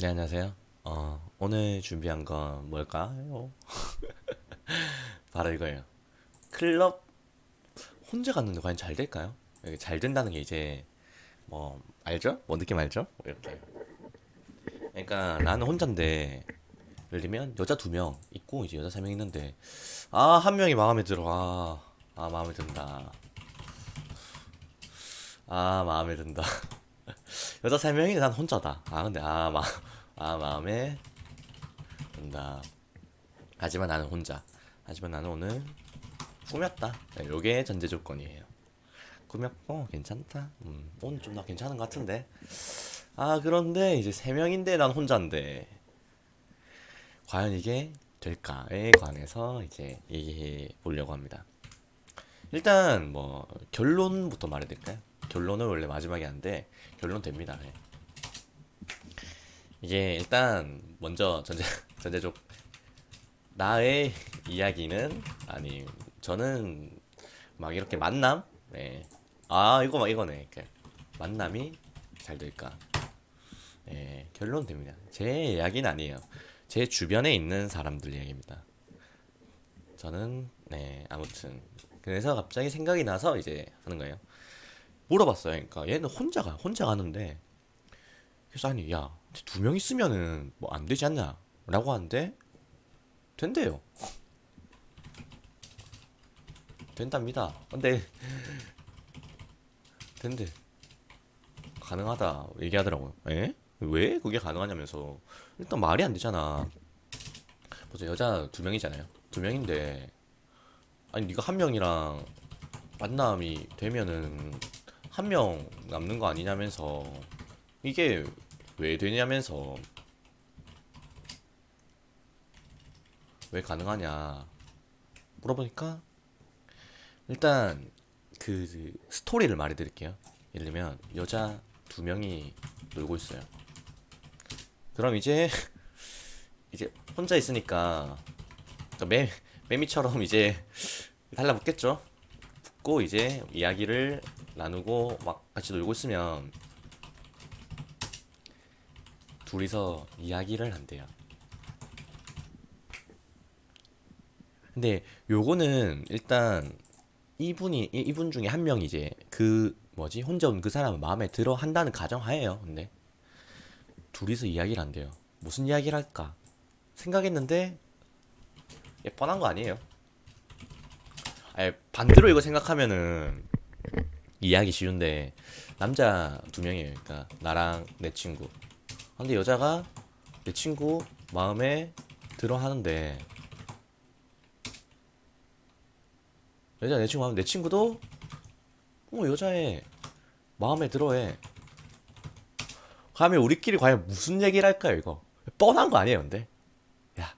네, 안녕하세요. 어, 오늘 준비한 건 뭘까요? 바로 이거예요. 클럽 혼자 갔는데 과연 잘 될까요? 이게 잘 된다는 게 이제 뭐 알죠? 뭐 느낌 알죠? 뭐 이렇게. 그러니까 나는 혼자인데 예를 들면 여자 두 명 있고 이제 여자 세 명 있는데 아 한 명이 마음에 들어 아, 아 마음에 든다 아 마음에 든다 여자 세 명인데 난 혼자다. 아 근데 아 마, 아 마음에 든다. 하지만 나는 혼자. 하지만 나는 오늘 꾸몄다. 네, 요게 전제 조건이에요. 꾸몄고 괜찮다. 음, 오늘 좀더 괜찮은 것 같은데. 아 그런데 이제 세 명인데 난 혼자인데 과연 이게 될까에 관해서 이제 얘기해 보려고 합니다. 일단 뭐 결론부터 말해드릴까요? 결론은 원래 마지막에 하는데 결론 됩니다. 네. 이게 일단 먼저 전제 전제적 나의 이야기는 아니 저는 막 이렇게 만남 네. 아 이거 막 이거네 이렇게 만남이 잘 될까 예, 결론 됩니다. 제 이야기는 아니에요. 제 주변에 있는 사람들 이야기입니다. 저는 네 아무튼 그래서 갑자기 생각이 나서 이제 하는 거예요. 물어봤어요. 그러니까 얘는 혼자 가 혼자 가는데 그래서 아니 야 두 명 있으면은 뭐 안 되지 않냐? 라고 하는데 된대요. 된답니다. 근데 된대. 가능하다 얘기하더라고요. 에? 왜 그게 가능하냐면서 일단 말이 안 되잖아. 보자 여자 두 명이잖아요. 두 명인데 아니 네가 한 명이랑 만남이 되면은 한 명 남는 거 아니냐면서 이게 왜 되냐면서 왜 가능하냐 물어보니까 일단 그 스토리를 말해드릴게요. 예를 들면 여자 두 명이 놀고 있어요. 그럼 이제 이제 혼자 있으니까 그러니까 매 매미처럼 이제 달라붙겠죠. 붙고 이제 이야기를 나누고 막 같이 놀고 있으면 둘이서 이야기를 한대요. 근데 요거는 일단 이분이 이- 이분 중에 한 명이 이제 그 뭐지 혼자 온 그 사람을 마음에 들어 한다는 가정하에요. 근데 둘이서 이야기를 한대요. 무슨 이야기를 할까 생각했는데 얘 뻔한 거 아니에요. 아니, 반대로 이거 생각하면은 이해하기 쉬운데 남자 두 명이에요. 그러니까 나랑 내 친구. 근데 여자가 내 친구 마음에 들어 하는데 여자 내 친구 하면 내 친구도 어 여자애 마음에 들어해. 가면 우리끼리 과연 무슨 얘기를 할까요 이거? 뻔한 거 아니에요 근데? 야,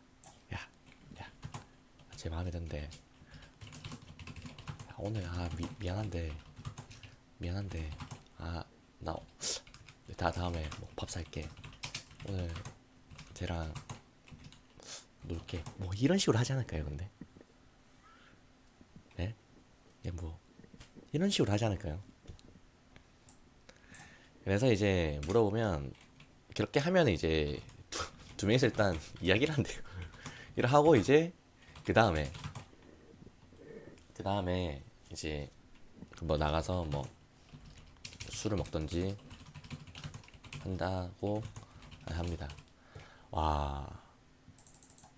야, 야, 제 마음에 든대. 야, 오늘 아 미, 미안한데 미안한데 아나 다 다음에 뭐 밥 살게. 오늘 쟤랑 놀게. 뭐 이런 식으로 하지 않을까요 근데? 네? 예, 뭐 이런 식으로 하지 않을까요? 그래서 이제 물어보면 그렇게 하면 이제 두, 두 명이서 일단 이야기를 한대요. 이를 하고 이제 그 다음에 그 다음에 이제 뭐 나가서 뭐 술을 먹던지 한다고 합니다. 와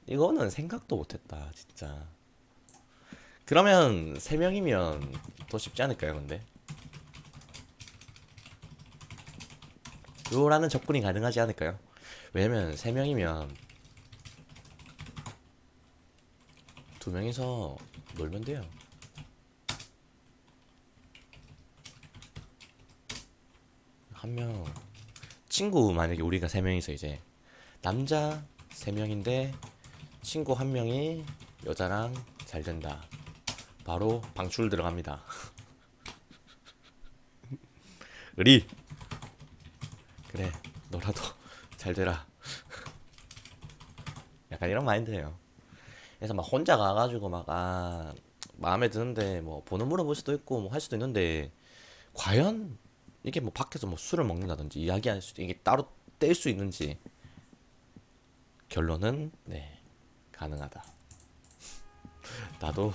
이거는 생각도 못했다 진짜. 그러면 세 명이면 더 쉽지 않을까요, 근데? 요라는 접근이 가능하지 않을까요? 왜냐면 세 명이면 두 명이서 놀면 돼요. 한 명 친구 만약에 우리가 세 명이서 이제 남자 세 명인데 친구 한 명이 여자랑 잘 된다. 바로 방출 들어갑니다. 의리 그래 너라도 잘 되라 약간 이런 마인드예요 그래서 막 혼자 가가지고 막 아 마음에 드는데 뭐 번호 물어볼 수도 있고 뭐 할 수도 있는데 과연 이게 뭐 밖에서 뭐 술을 먹는다든지 이야기할 수도 이게 따로 뗄 수 있는지 결론은 네 가능하다. 나도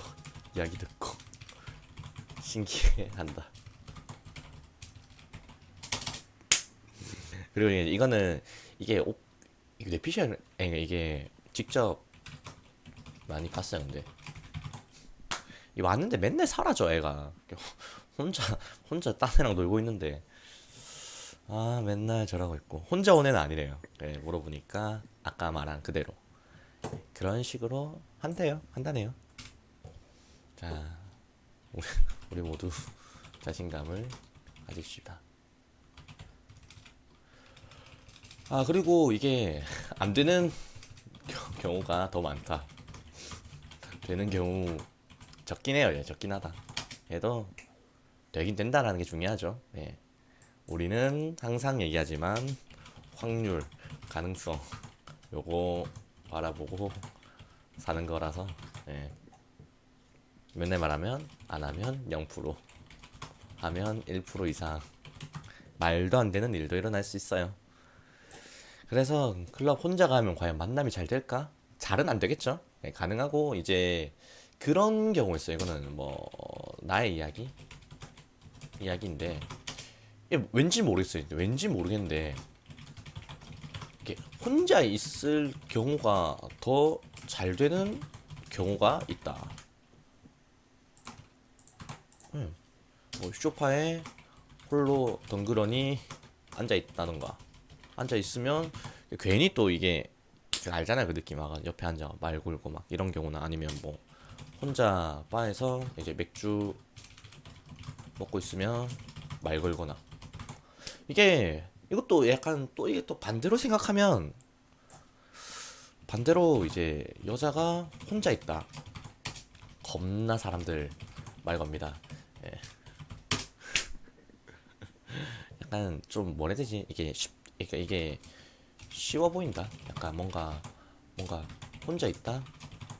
이야기 듣고 신기해한다. 그리고 이거는 이게 오, 이게 뇌피셜 이게 직접 많이 봤어요 근데. 이 왔는데 맨날 사라져 애가. 혼자 혼자 딴 애랑 놀고 있는데. 아 맨날 저러고 있고. 혼자 온 애는 아니래요. 네, 물어보니까 아까 말한 그대로. 그런 식으로 한대요 한다네요. 자 우리, 우리 모두 자신감을 가집시다. 아 그리고 이게 안 되는 겨- 경우가 더 많다 되는 경우 적긴 해요 예, 적긴 하다 해도 되긴 된다라는 게 중요하죠 예. 우리는 항상 얘기하지만 확률 가능성 요거 바라보고 사는 거라서 예. 맨날 말하면 안 하면 0% 하면 1% 이상 말도 안 되는 일도 일어날 수 있어요 그래서 클럽 혼자 가면 과연 만남이 잘 될까? 잘은 안 되겠죠. 네, 가능하고 이제 그런 경우 있어요. 이거는 뭐 나의 이야기 이야기인데 왠지 모르겠어요. 왠지 모르겠는데 혼자 있을 경우가 더 잘 되는 경우가 있다. 음, 뭐 쇼파에 홀로 덩그러니 앉아 있다던가 앉아 있으면 괜히 또 이게 그 알잖아요 그 느낌. 아 옆에 앉아 말 걸고 막 이런 경우나 아니면 뭐 혼자 바에서 이제 맥주 먹고 있으면 말 걸거나. 이게 이것도 약간 또 이게 또 반대로 생각하면 반대로 이제 여자가 혼자 있다. 겁나 사람들 말 겁니다. 예. 약간 좀 뭐라 해야 되지? 이게 쉽 그러니까 이게 쉬워 보인다. 약간 뭔가 뭔가 혼자 있다.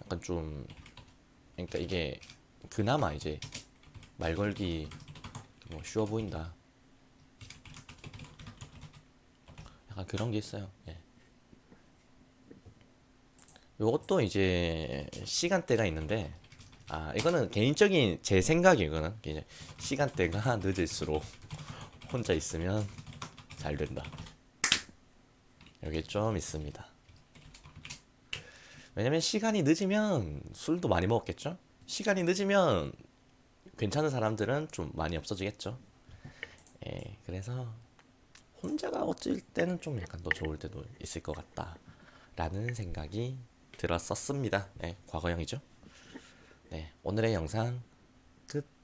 약간 좀 그러니까 이게 그나마 이제 말 걸기 뭐 쉬워 보인다. 약간 그런 게 있어요. 예. 요것도 이제 시간대가 있는데 아 이거는 개인적인 제 생각이에요. 이거는 시간대가 늦을수록 혼자 있으면 잘 된다. 여기 좀 있습니다. 왜냐면 시간이 늦으면 술도 많이 먹었겠죠? 시간이 늦으면 괜찮은 사람들은 좀 많이 없어지겠죠? 예, 그래서 혼자가 어쩔 때는 좀 약간 더 좋을 때도 있을 것 같다. 라는 생각이 들었었습니다. 네, 과거형이죠? 네, 오늘의 영상 끝.